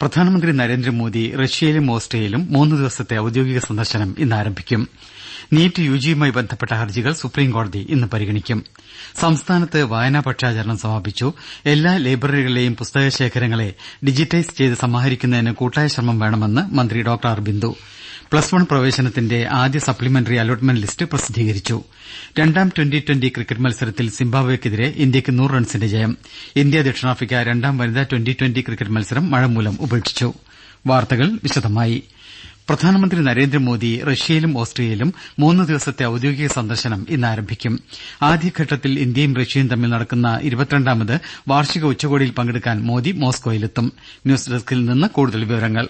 പ്രധാനമന്ത്രി നരേന്ദ്രമോദി റഷ്യയിലും ഓസ്ട്രിയയിലും മൂന്ന് ദിവസത്തെ ഔദ്യോഗിക സന്ദർശനം ഇന്ന് ആരംഭിക്കും. നീറ്റ് യുജിയുമായി ബന്ധപ്പെട്ട ഹർജികൾ സുപ്രീംകോടതി ഇന്ന് പരിഗണിക്കും. സംസ്ഥാനത്ത് വായനാ പക്ഷാചരണം സമാപിച്ചു. എല്ലാ ലൈബ്രറികളിലെയും പുസ്തകശേഖരങ്ങളെ ഡിജിറ്റൈസ് ചെയ്ത് സമാഹരിക്കുന്നതിന് കൂട്ടായ ശ്രമം വേണമെന്ന് മന്ത്രി doctor R Bindu plus one പ്രവേശനത്തിന്റെ ആദ്യ സപ്ലിമെന്ററി അലോട്ട്മെന്റ് ലിസ്റ്റ് പ്രസിദ്ധീകരിച്ചു. രണ്ടാം ട്വന്റി ട്വന്റി ക്രിക്കറ്റ് മത്സരത്തിൽ സിംബാബ്വെക്കെതിരെ ഇന്ത്യയ്ക്ക് നൂറ് റൺസിന്റെ ജയം. ഇന്ത്യ ദക്ഷിണാഫ്രിക്ക രണ്ടാം വനിതാ ട്വന്റി ട്വന്റി ക്രിക്കറ്റ് മത്സരം മഴമൂലം ഉപേക്ഷിച്ചു. വാർത്തകൾ വിശദമായി. പ്രധാനമന്ത്രി നരേന്ദ്രമോദി റഷ്യയിലും ഓസ്ട്രിയയിലും മൂന്ന് ദിവസത്തെ ഔദ്യോഗിക സന്ദർശനം ഇന്ന് ആരംഭിക്കും. ആദ്യഘട്ടത്തിൽ ഇന്ത്യയും റഷ്യയും തമ്മിൽ നടക്കുന്ന ഇരുപത്തിരണ്ടാമത് വാർഷിക ഉച്ചകോടിയിൽ പങ്കെടുക്കാൻ മോദി മോസ്കോയിലെത്തും. ന്യൂസ് ഡെസ്കിൽ നിന്ന് കൂടുതൽ വിവരങ്ങൾ.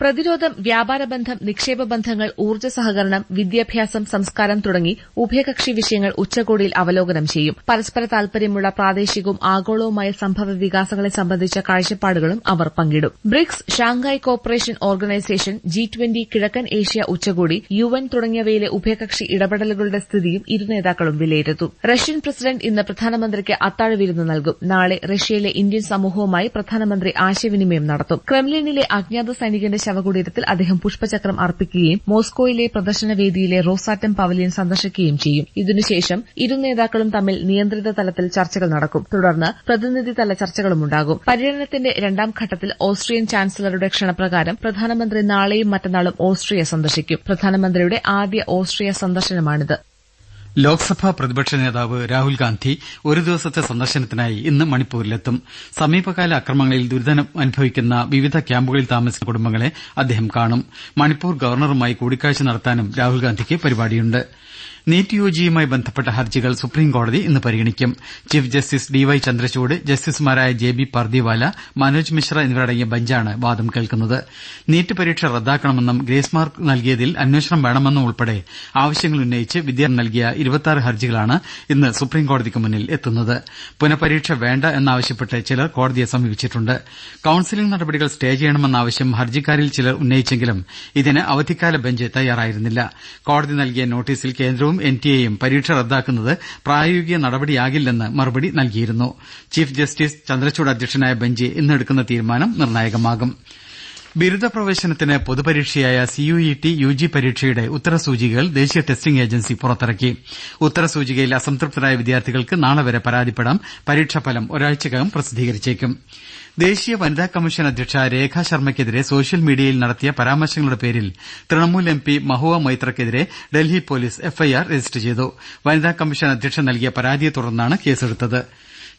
പ്രതിരോധം വ്യാപാര ബന്ധം നിക്ഷേപ ബന്ധങ്ങൾ ഊർജ സഹകരണം വിദ്യാഭ്യാസം സംസ്കാരം തുടങ്ങി ഉഭയകക്ഷി വിഷയങ്ങൾ ഉച്ചകോടിയിൽ അവലോകനം ചെയ്യും. പരസ്പര താൽപര്യമുള്ള പ്രാദേശികവും ആഗോളവുമായ സംഭവ വികാസങ്ങളെ സംബന്ധിച്ച കാഴ്ചപ്പാടുകളും അവർ പങ്കിടും. BRICS Shanghai cooperation organisation G twenty കിഴക്കൻ ഏഷ്യ ഉച്ചകോടി യു എൻ തുടങ്ങിയവയിലെ ഉഭയകക്ഷി ഇടപെടലുകളുടെ സ്ഥിതിയും ഇരു നേതാക്കളും വിലയിരുത്തും. റഷ്യൻ പ്രസിഡന്റ് ഇന്ന് പ്രധാനമന്ത്രിക്ക് അത്താഴ വിരുന്ന് നൽകും. നാളെ റഷ്യയിലെ ഇന്ത്യൻ സമൂഹവുമായി പ്രധാനമന്ത്രി ആശയവിനിമയം നടത്തും. ക്രെംലിനിലെ അജ്ഞാത സൈനികന്റെ ശവകുടീരത്തിൽ അദ്ദേഹം പുഷ്പചക്രം അർപ്പിക്കുകയും മോസ്കോയിലെ പ്രദർശനവേദിയിലെ റോസാറ്റം പവലിയൻ സന്ദർശിക്കുകയും ചെയ്യും. ഇതിനുശേഷം ഇരു നേതാക്കളും തമ്മിൽ നിയന്ത്രിത തലത്തിൽ ചർച്ചകൾ നടക്കും. തുടർന്ന് പ്രതിനിധിതല ചർച്ചകളുമുണ്ടാകും പര്യടനത്തിന്റെ രണ്ടാം ഘട്ടത്തിൽ ഓസ്ട്രിയൻ ചാൻസലറുടെ ക്ഷണപ്രകാരം പ്രധാനമന്ത്രി നാളെയും മറ്റന്നാളും ഓസ്ട്രിയ സന്ദർശിക്കും. പ്രധാനമന്ത്രിയുടെ ആദ്യ ഓസ്ട്രിയ സന്ദർശനമാണിത്. ലോക്സഭാ പ്രതിപക്ഷ നേതാവ് രാഹുൽഗാന്ധി ഒരു ദിവസത്തെ സന്ദർശനത്തിനായി ഇന്ന് മണിപ്പൂരിലെത്തും. സമീപകാല അക്രമങ്ങളിൽ ദുരിതമനുഭവിക്കുന്ന വിവിധ ക്യാമ്പുകളിൽ താമസിക്കുന്ന കുടുംബങ്ങളെ അദ്ദേഹം കാണും. മണിപ്പൂർ ഗവർണറുമായി കൂടിക്കാഴ്ച നടത്താനും രാഹുൽഗാന്ധിക്ക് ഗാന്ധിക്ക് പരിപാടിയുണ്ട്. നീറ്റ് യുജിയുമായി ബന്ധപ്പെട്ട ഹർജികൾ സുപ്രീംകോടതി ഇന്ന് പരിഗണിക്കും. Chief justice D Y Chandrachud ജസ്റ്റിസുമാരായ ജെ ബി പർദിവാല മനോജ് മിശ്ര എന്നിവരടങ്ങിയ ബെഞ്ചാണ് വാദം കേൾക്കുന്നത്. നീറ്റ് പരീക്ഷ റദ്ദാക്കണമെന്നും ഗ്രേസ് മാർക്ക് നൽകിയതിൽ അന്വേഷണം വേണമെന്നും ഉൾപ്പെടെ ആവശ്യങ്ങൾ ഉന്നയിച്ച് വിദ്യാർത്ഥികൾ നൽകിയ ഇരുപത്തിയാറ് ഹർജികളാണ് ഇന്ന് സുപ്രീംകോടതിക്ക് മുന്നിൽ എത്തുന്നത്. പുനഃപരീക്ഷ വേണ്ട എന്നാവശ്യപ്പെട്ട് ചിലർ കോടതിയെ സമീപിച്ചിട്ടുണ്ട്. കൌൺസിലിംഗ് നടപടികൾ സ്റ്റേ ചെയ്യണമെന്ന ആവശ്യം ഹർജിക്കാരിൽ ചിലർ ഉന്നയിച്ചെങ്കിലും ഇതിന് അവധിക്കാല ബെഞ്ച് തയ്യാറായിരുന്നില്ല. കോടതി നൽകിയ നോട്ടീസിൽ കേന്ദ്രവും എൻ ടി എയും പരീക്ഷ റദ്ദാക്കുന്നത് പ്രായോഗിക നടപടിയാകില്ലെന്ന് മറുപടി നൽകിയിരുന്നു. ചീഫ് ജസ്റ്റിസ് ചന്ദ്രചൂഡ് അധ്യക്ഷനായ ബെഞ്ച് ഇന്നെടുക്കുന്ന തീരുമാനം നിർണായകമാകും. ബിരുദ പ്രവേശനത്തിന് പൊതുപരീക്ഷയായ സിയുഇ ടി യു ജി പരീക്ഷയുടെ ഉത്തരസൂചികകൾ ദേശീയ ടെസ്റ്റിംഗ് ഏജൻസി പുറത്തിറക്കി. ഉത്തരസൂചികയിൽ അസംതൃപ്തരായ വിദ്യാർത്ഥികൾക്ക് നാളെ വരെ പരാതിപ്പെടാം. പരീക്ഷാഫലം ഒരാഴ്ചക്കകം പ്രസിദ്ധീകരിച്ചേക്കും. ദേശീയ വനിതാ കമ്മീഷൻ അധ്യക്ഷ രേഖാ ശർമ്മയ്ക്കെതിരെ സോഷ്യൽ മീഡിയയിൽ നടത്തിയ പരാമർശങ്ങളുടെ പേരിൽ തൃണമൂൽ എം പി മഹുവ മൈത്രക്കെതിരെ ഡൽഹി പോലീസ് എഫ്ഐആർ രജിസ്റ്റർ ചെയ്തു. വനിതാ കമ്മീഷൻ അധ്യക്ഷൻ നൽകിയ പരാതിയെ തുടർന്നാണ് കേസെടുത്തത്.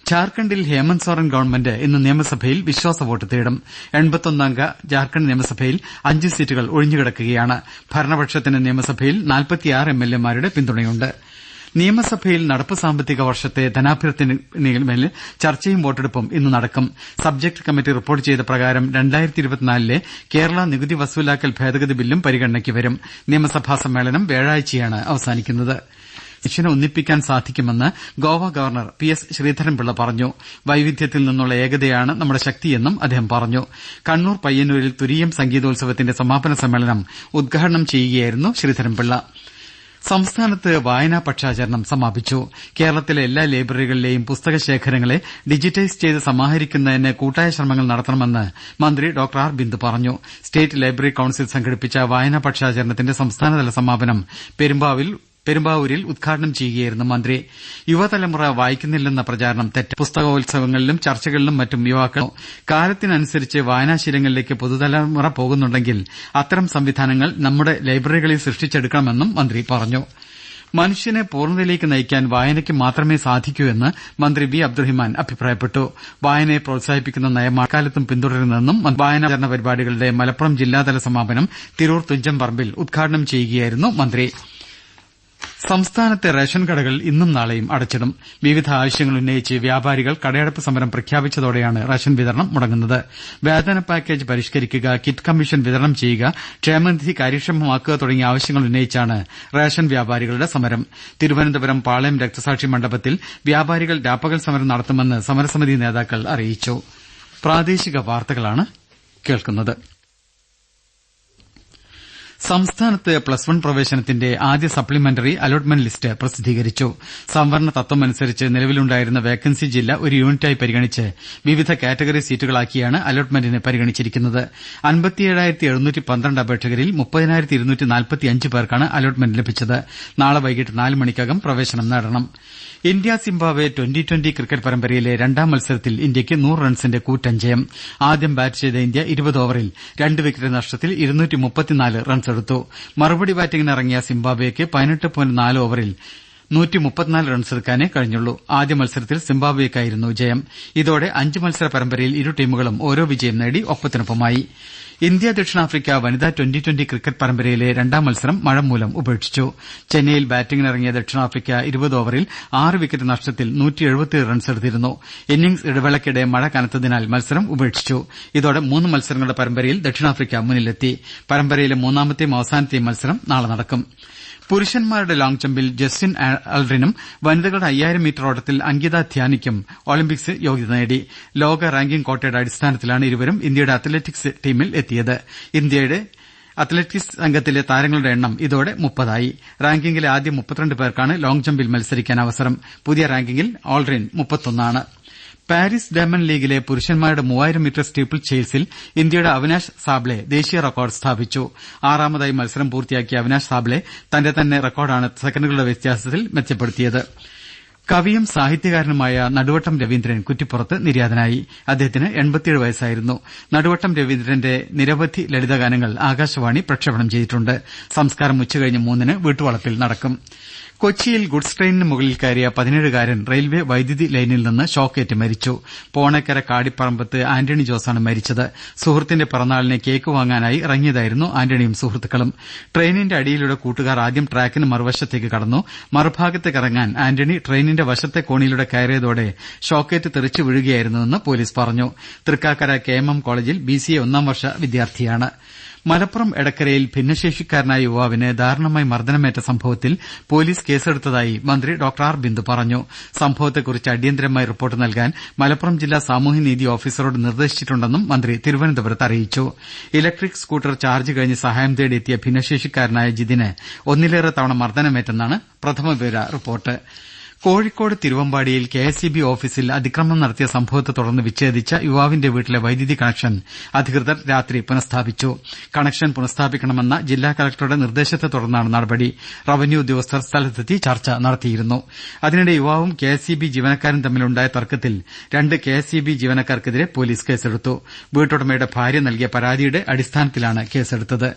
ജാർഖണ്ഡിൽ ഹേമന്ത് സോറൻ ഗവൺമെന്റ് ഇന്ന് നിയമസഭയിൽ വിശ്വാസ വോട്ട് തേടും. എൺപത്തൊന്നംഗ ജാർഖണ്ഡ് നിയമസഭയിൽ അഞ്ച് സീറ്റുകൾ ഒഴിഞ്ഞുകിടക്കുകയാണ്. ഭരണപക്ഷത്തിന് നിയമസഭയിൽ നാൽപ്പത്തിയാറ് എം എൽ എമാരുടെ പിന്തുണയുണ്ട്. നിയമസഭയിൽ നടപ്പ് സാമ്പത്തിക വർഷത്തെ ധനാഭ്യർത്ഥനയിന്മേൽ ചർച്ചയും വോട്ടെടുപ്പും ഇന്ന് നടക്കും. സബ്ജക്ട് കമ്മിറ്റി റിപ്പോർട്ട് ചെയ്ത പ്രകാരം ഇരുപത്തിനാലിലെ കേരള നികുതി വസൂലാക്കൽ ഭേദഗതി ബില്ലും പരിഗണനയ്ക്ക് വരും. നിയമസഭാ സമ്മേളനം വ്യാഴാഴ്ചയാണ് അവസാനിക്കുന്നത്. മനുഷ്യനെ ഒന്നിപ്പിക്കാൻ സാധിക്കുമെന്ന് Goa governor P S Sreedharan Pillai പറഞ്ഞു. വൈവിധ്യത്തിൽ നിന്നുള്ള ഏകതയാണ് നമ്മുടെ ശക്തിയെന്നും അദ്ദേഹം പറഞ്ഞു. കണ്ണൂർ പയ്യന്നൂരിൽ തുരീയം സംഗീതോത്സവത്തിന്റെ സമാപന സമ്മേളനം ഉദ്ഘാടനം ചെയ്യുകയായിരുന്നു ശ്രീധരൻപിള്ള. സംസ്ഥാനത്ത് വായനാ പക്ഷാചരണം സമാപിച്ചു. കേരളത്തിലെ എല്ലാ ലൈബ്രറികളിലെയും പുസ്തക ശേഖരങ്ങളെ ഡിജിറ്റൈസ് ചെയ്ത് സമാഹരിക്കുന്നതിന് കൂട്ടായ ശ്രമങ്ങൾ നടത്തണമെന്ന് മന്ത്രി ഡോക്ടർ ആർ. ബിന്ദു പറഞ്ഞു. സ്റ്റേറ്റ് ലൈബ്രറി കൌൺസിൽ സംഘടിപ്പിച്ച വായനാ പക്ഷാചരണത്തിന്റെ സംസ്ഥാനതല സമാപനം പെരുമ്പാവൂരിൽ ഉദ്ഘാടനം ചെയ്യുകയായിരുന്നു മന്ത്രി. യുവതലമുറ വായിക്കുന്നില്ലെന്ന പ്രചാരണം തെറ്റ്. പുസ്തകോത്സവങ്ങളിലും ചർച്ചകളിലും മറ്റും യുവാക്കൾ കാലത്തിനനുസരിച്ച് വായനാശീലങ്ങളിലേക്ക് പുതുതലമുറ പോകുന്നുണ്ടെങ്കിൽ അത്തരം സംവിധാനങ്ങൾ നമ്മുടെ ലൈബ്രറികളിൽ സൃഷ്ടിച്ചെടുക്കണമെന്നും മന്ത്രി പറഞ്ഞു. മനുഷ്യനെ പൂർണതയിലേക്ക് നയിക്കാൻ വായനയ്ക്ക് മാത്രമേ സാധിക്കൂ എന്ന് മന്ത്രി വി. അബ്ദുറഹിമാൻ അഭിപ്രായപ്പെട്ടു. വായനയെ പ്രോത്സാഹിപ്പിക്കുന്ന നയമാണ് അക്കാലത്തും പിന്തുടരുന്നതെന്നും വായനാചരണ പരിപാടികളുടെ മലപ്പുറം ജില്ലാതല സമാപനം തിരൂർ തുഞ്ചംപറമ്പിൽ ഉദ്ഘാടനം ചെയ്യുകയായിരുന്നു മന്ത്രി. സംസ്ഥാനത്തെ റേഷൻ കടകൾ ഇന്നും നാളെയും അടച്ചിടും. വിവിധ ആവശ്യങ്ങൾ ഉന്നയിച്ച് വ്യാപാരികൾ കടയടപ്പ് സമരം പ്രഖ്യാപിച്ചതോടെയാണ് റേഷൻ വിതരണം മുടങ്ങുന്നത്. വേതന പാക്കേജ് പരിഷ്കരിക്കുക കിറ്റ് കമ്മീഷൻ വിതരണം ചെയ്യുക ക്ഷേമനിധി കാര്യക്ഷമമാക്കുക തുടങ്ങിയ ആവശ്യങ്ങൾ ഉന്നയിച്ചാണ് റേഷൻ വ്യാപാരികളുടെ സമരം. തിരുവനന്തപുരം പാളയം രക്തസാക്ഷി മണ്ഡപത്തിൽ വ്യാപാരികൾ രാപ്പകൽ സമരം നടത്തുമെന്ന് സമരസമിതി നേതാക്കൾ അറിയിച്ചു. സംസ്ഥാനത്ത് പ്ലസ് വൺ പ്രവേശനത്തിന്റെ ആദ്യ സപ്ലിമെന്ററി അലോട്ട്മെന്റ് ലിസ്റ്റ് പ്രസിദ്ധീകരിച്ചു. സംവരണ തത്വമനുസരിച്ച് നിലവിലുണ്ടായിരുന്ന വേക്കൻസി ജില്ല ഒരു യൂണിറ്റായി പരിഗണിച്ച് വിവിധ കാറ്റഗറി സീറ്റുകളാക്കിയാണ് അലോട്ട്മെന്റിന് പരിഗണിച്ചിരിക്കുന്നത്. അപേക്ഷകരിൽ പേർക്കാണ് അലോട്ട്മെന്റ് ലഭിച്ചത്. നാളെ വൈകിട്ട് നാല് മണിക്കകം പ്രവേശനം നേടണം. India Zimbabwe twenty twenty cricket പരമ്പരയിലെ രണ്ടാം മത്സരത്തിൽ ഇന്ത്യയ്ക്ക് നൂറ് റൺസിന്റെ കൂറ്റൻ ജയം ആദ്യം ബാറ്റ് ചെയ്ത ഇന്ത്യ ഇരുപത് ഓവറിൽ രണ്ട് വിക്കറ്റ് നഷ്ടത്തിൽ റൺസെടുത്തു മറുപടി ബാറ്റിംഗിനിറങ്ങിയ സിംബാബ്വെയ്ക്ക് പതിനെട്ട് പോയിന്റ് നാല് ഓവറിൽ റൺസെടുക്കാനേ കഴിഞ്ഞുള്ളൂ. ആദ്യ മത്സരത്തിൽ സിംബാബ്വെയ്ക്കായിരുന്നു ജയം. ഇതോടെ അഞ്ച് മത്സര പരമ്പരയിൽ ഇരു ടീമുകളും ഓരോ വിജയം നേടി ഒപ്പത്തിനൊപ്പമായി. ഇന്ത്യ ദക്ഷിണാഫ്രിക്ക വനിതാ ട്വന്റി ട്വന്റി ക്രിക്കറ്റ് പരമ്പരയിലെ രണ്ടാം മത്സരം മഴ മൂലം ഉപേക്ഷിച്ചു. ചെന്നൈയിൽ ബാറ്റിംഗിനിറങ്ങിയ ദക്ഷിണാഫ്രിക്ക ഇരുപത് ഓവറിൽ ആറ് വിക്കറ്റ് നഷ്ടത്തിൽ റൺസ് എടുത്തിരുന്നു. ഇന്നിംഗ്സ് ഇടവേളയ്ക്കിടെ മഴ കനത്തതിനാൽ മത്സരം ഉപേക്ഷിച്ചു. ഇതോടെ മൂന്ന് മത്സരങ്ങളുടെ പരമ്പരയിൽ ദക്ഷിണാഫ്രിക്ക മുന്നിലെത്തി. പരമ്പരയിലെ മൂന്നാമത്തെയും അവസാനത്തെയും മത്സരം നാളെ നടക്കും. പുരുഷന്മാരുടെ ലോങ് ജമ്പിൽ ജസ്റ്റിൻ അൽറിനും വനിതകളുടെ അയ്യായിരം മീറ്റർ ഓട്ടത്തിൽ അങ്കിത ധ്യാനിക്കും ഒളിമ്പിക്സ് യോഗ്യത നേടി. ലോക റാങ്കിംഗ് കോട്ടയുടെ അടിസ്ഥാനത്തിലാണ് ഇരുവരും ഇന്ത്യയുടെ അത്ലറ്റിക്സ് ടീമിൽ എത്തിയത് ഇന്ത്യയുടെ അത്ലറ്റിക്സ് സംഘത്തിലെ താരങ്ങളുടെ എണ്ണം ഇതോടെ മുപ്പതായി. റാങ്കിംഗിലെ ആദ്യ മുപ്പത്തിരണ്ട് പേർക്കാണ് ലോങ് ജംപിൽ മത്സരിക്കാൻ അവസരം. പുതിയ റാങ്കിംഗിൽ ഓൾഡ്രിൻ മുപ്പത്തൊന്നാണ്. പാരീസ് ഡയമണ്ട് ലീഗിലെ പുരുഷന്മാരുടെ മൂവായിരം മീറ്റർ സ്റ്റീപ്പിൾ ചേസിൽ ഇന്ത്യയുടെ അവിനാശ് സാബ്ലെ ദേശീയ റെക്കോർഡ് സ്ഥാപിച്ചു. ആറാമതായി മത്സരം പൂർത്തിയാക്കിയ അവിനാശ് സാബ്ലെ തന്റെ തന്നെ റെക്കോർഡാണ് സെക്കൻഡുകളുടെ വ്യത്യാസത്തിൽ മെച്ചപ്പെടുത്തിയത്. കവിയും സാഹിത്യകാരനുമായ നടുവട്ടം രവീന്ദ്രൻ കുറ്റിപ്പുറത്ത് നിര്യാതനായി. അദ്ദേഹത്തിന് നടുവട്ടം രവീന്ദ്രന്റെ നിരവധി ലളിതഗാനങ്ങൾ ആകാശവാണി പ്രക്ഷേപണം ചെയ്തിട്ടുണ്ട്. സംസ്കാരം ഉച്ചകഴിഞ്ഞ് മൂന്നിന് വീട്ടുവളപ്പിൽ നടക്കും. കൊച്ചിയിൽ ഗുഡ്സ് ട്രെയിനിന് മുകളിൽ കയറിയ പതിനേഴുകാരൻ റെയിൽവേ വൈദ്യുതി ലൈനിൽ നിന്ന് ഷോക്കേറ്റ് മരിച്ചു. പോണക്കര കാടിപ്പറമ്പത്ത് ആന്റണി ജോസാണ് മരിച്ചത്. സുഹൃത്തിന്റെ പിറന്നാളിന് കേക്ക് വാങ്ങാനായി ഇറങ്ങിയതായിരുന്നു ആന്റണിയും സുഹൃത്തുക്കളും. ട്രെയിനിന്റെ അടിയിലൂടെ കൂട്ടുകാർ ആദ്യം ട്രാക്കിന് മറുവശത്തേക്ക് കടന്നു. മറുഭാഗത്തേക്ക് കറങ്ങാൻ ആന്റണി ട്രെയിനിന്റെ വശത്തെ കോണിയിലൂടെ കയറിയതോടെ ഷോക്കേറ്റ് തെറിച്ചു വീഴുകയായിരുന്നുവെന്ന് പോലീസ് പറഞ്ഞു. തൃക്കാക്കര കെ എം എം കോളേജിൽ ബി സി എ ഒന്നാം വർഷ വിദ്യാർത്ഥിയാണ്. മലപ്പുറം എടക്കരയിൽ ഭിന്നശേഷിക്കാരനായ യുവാവിന് ദാരുണമായി മർദ്ദനമേറ്റ സംഭവത്തിൽ പൊലീസ് കേസെടുത്തതായി മന്ത്രി ഡോക്ടർ ആർ. ബിന്ദു പറഞ്ഞു. സംഭവത്തെക്കുറിച്ച് അടിയന്തരമായി റിപ്പോർട്ട് നൽകാൻ മലപ്പുറം ജില്ലാ സാമൂഹ്യനീതി ഓഫീസറോട് നിർദ്ദേശിച്ചിട്ടുണ്ടെന്നും മന്ത്രി തിരുവനന്തപുരത്ത് അറിയിച്ചു. ഇലക്ട്രിക് സ്കൂട്ടർ ചാർജ് കഴിഞ്ഞ് സഹായം തേടിയെത്തിയ ഭിന്നശേഷിക്കാരനായ ജിതിന് ഒന്നിലേറെ തവണ മർദ്ദനമേറ്റെന്നാണ് പ്രഥമവിവര റിപ്പോർട്ട്. കോഴിക്കോട് തിരുവമ്പാടിയിൽ കെ എസ് ഇ ബി ഓഫീസിൽ അതിക്രമം നടത്തിയ സംഭവത്തെ തുടർന്ന് വിച്ഛേദിച്ച യുവാവിന്റെ വീട്ടിലെ വൈദ്യുതി കണക്ഷൻ അധികൃതർ രാത്രി പുനഃസ്ഥാപിച്ചു. കണക്ഷൻ പുനഃസ്ഥാപിക്കണമെന്ന ജില്ലാ കലക്ടറുടെ നിർദ്ദേശത്തെ തുടർന്നാണ് നടപടി. റവന്യൂ ഉദ്യോഗസ്ഥർ സ്ഥലത്തെത്തി ചർച്ച നടത്തിയിരുന്നു. അതിനിടെ യുവാവും കെ എസ് ഇ ബി ജീവനക്കാരും തമ്മിലുണ്ടായ തർക്കത്തിൽ രണ്ട് കെ എസ് ഇ ബി ജീവനക്കാർക്കെതിരെ പോലീസ് കേസെടുത്തു. വീട്ടുടമയുടെ ഭാര്യ നൽകിയ പരാതിയുടെ അടിസ്ഥാനത്തിലാണ് കേസെടുത്തത്.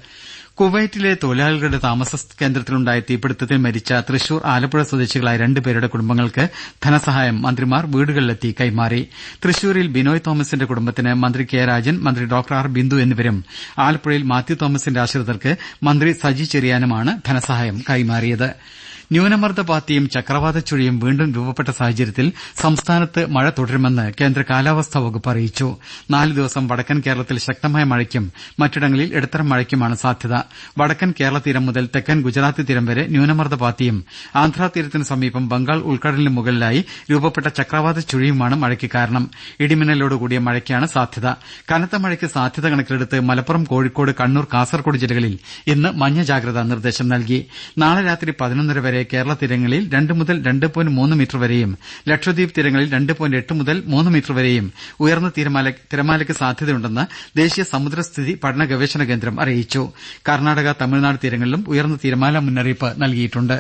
കുവൈറ്റിലെ തൊഴിലാളികളുടെ താമസ കേന്ദ്രത്തിലുണ്ടായ തീപിടുത്തത്തിൽ മരിച്ച തൃശൂർ ആലപ്പുഴ സ്വദേശികളായ രണ്ടുപേരുടെ കുടുംബങ്ങൾക്ക് ധനസഹായം മന്ത്രിമാർ വീടുകളിലെത്തി കൈമാറി. തൃശൂരിൽ ബിനോയ് തോമസിന്റെ കുടുംബത്തിന് മന്ത്രി കെ രാജൻ മന്ത്രി ഡോക്ടർ ആർ ബിന്ദു എന്നിവരും ആലപ്പുഴയിൽ മാത്യു തോമസിന്റെ ആശ്രിതർക്ക് മന്ത്രി സജി ചെറിയാനുമാണ് ധനസഹായം കൈമാറിയത്. ന്യൂനമർദ്ദപാത്തിയും ചക്രവാത ചുഴിയും വീണ്ടും രൂപപ്പെട്ട സാഹചര്യത്തിൽ സംസ്ഥാനത്ത് മഴ തുടരുമെന്ന് കേന്ദ്ര കാലാവസ്ഥാ വകുപ്പ് അറിയിച്ചു. നാല് ദിവസം വടക്കൻ കേരളത്തിൽ ശക്തമായ മഴയ്ക്കും മറ്റിടങ്ങളിൽ ഇടത്തരം മഴയ്ക്കുമാണ് സാധ്യത. വടക്കൻ കേരള തീരം മുതൽ തെക്കൻ ഗുജറാത്ത് തീരം വരെ ന്യൂനമർദ്ദപാത്തിയും ആന്ധ്രാ തീരത്തിന് സമീപം ബംഗാൾ ഉൾക്കടലിന് മുകളിലായി രൂപപ്പെട്ട ചക്രവാത ചുഴിയുമാണ് മഴയ്ക്ക് കാരണം. ഇടിമിന്നലോടുകൂടിയ മഴയ്ക്കാണ് സാധ്യത. കനത്ത മഴയ്ക്ക് സാധ്യത കണക്കിലെടുത്ത് മലപ്പുറം കോഴിക്കോട് കണ്ണൂർ കാസർകോട് ജില്ലകളിൽ ഇന്ന് മഞ്ഞ ജാഗ്രതാ നിർദ്ദേശം നൽകി. നാളെ രാത്രി പതിനൊന്നര വരെ കേരള തീരങ്ങളിൽ രണ്ട് മുതൽ രണ്ട് പോയിന്റ് മൂന്ന് മീറ്റർ വരെയും ലക്ഷദ്വീപ് തീരങ്ങളിൽ രണ്ട് പോയിന്റ് എട്ട് മുതൽ മൂന്ന് മീറ്റർ വരെയും ഉയർന്ന തിരമാലയ്ക്ക് സാധ്യതയുണ്ടെന്ന് ദേശീയ സമുദ്രസ്ഥിതി പഠന ഗവേഷണ കേന്ദ്രം അറിയിച്ചു. കർണാടക തമിഴ്നാട് തീരങ്ങളിലും ഉയർന്ന തിരമാല മുന്നറിയിപ്പ് നൽകിയിട്ടുണ്ട്.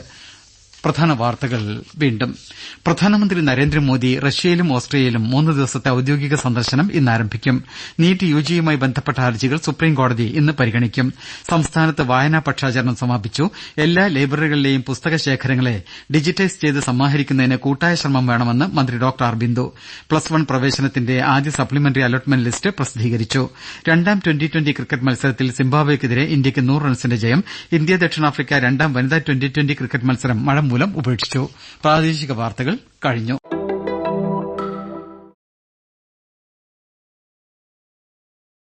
പ്രധാന വാർത്തകൾ വീണ്ടും. പ്രധാനമന്ത്രി നരേന്ദ്രമോദി റഷ്യയിലും ഓസ്ട്രിയയിലും മൂന്ന് ദിവസത്തെ ഔദ്യോഗിക സന്ദർശനം ഇന്ന് ആരംഭിക്കും. നീറ്റ് യുജിയുമായി ബന്ധപ്പെട്ട ഹർജികൾ സുപ്രീംകോടതി ഇന്ന് പരിഗണിക്കും. സംസ്ഥാനത്ത് വായനാ പക്ഷാചരണം സമാപിച്ചു. എല്ലാ ലൈബ്രറികളിലെയും പുസ്തക ശേഖരങ്ങളെ ഡിജിറ്റൈസ് ചെയ്ത് സമാഹരിക്കുന്നതിന് കൂട്ടായ ശ്രമം വേണമെന്ന് മന്ത്രി doctor R Bindu. Plus one പ്രവേശനത്തിന്റെ ആദ്യ സപ്ലിമെന്ററി അലോട്ട്മെന്റ് ലിസ്റ്റ് പ്രസിദ്ധീകരിച്ചു. രണ്ടാം ട്വന്റി ട്വന്റി ക്രിക്കറ്റ് മത്സരത്തിൽ സിംബാബ്വെക്കെതിരെ ഇന്ത്യയ്ക്ക് നൂറ് റൺസിന്റെ ജയം. ഇന്ത്യ ദക്ഷിണാഫ്രിക്ക രണ്ടാം വനിതാ ട്വന്റി ട്വന്റി ക്രിക്കറ്റ് മത്സരം മഴ മൂലം ഉപേക്ഷിച്ചു. പ്രാദേശിക വാർത്തകൾ കഴിഞ്ഞു.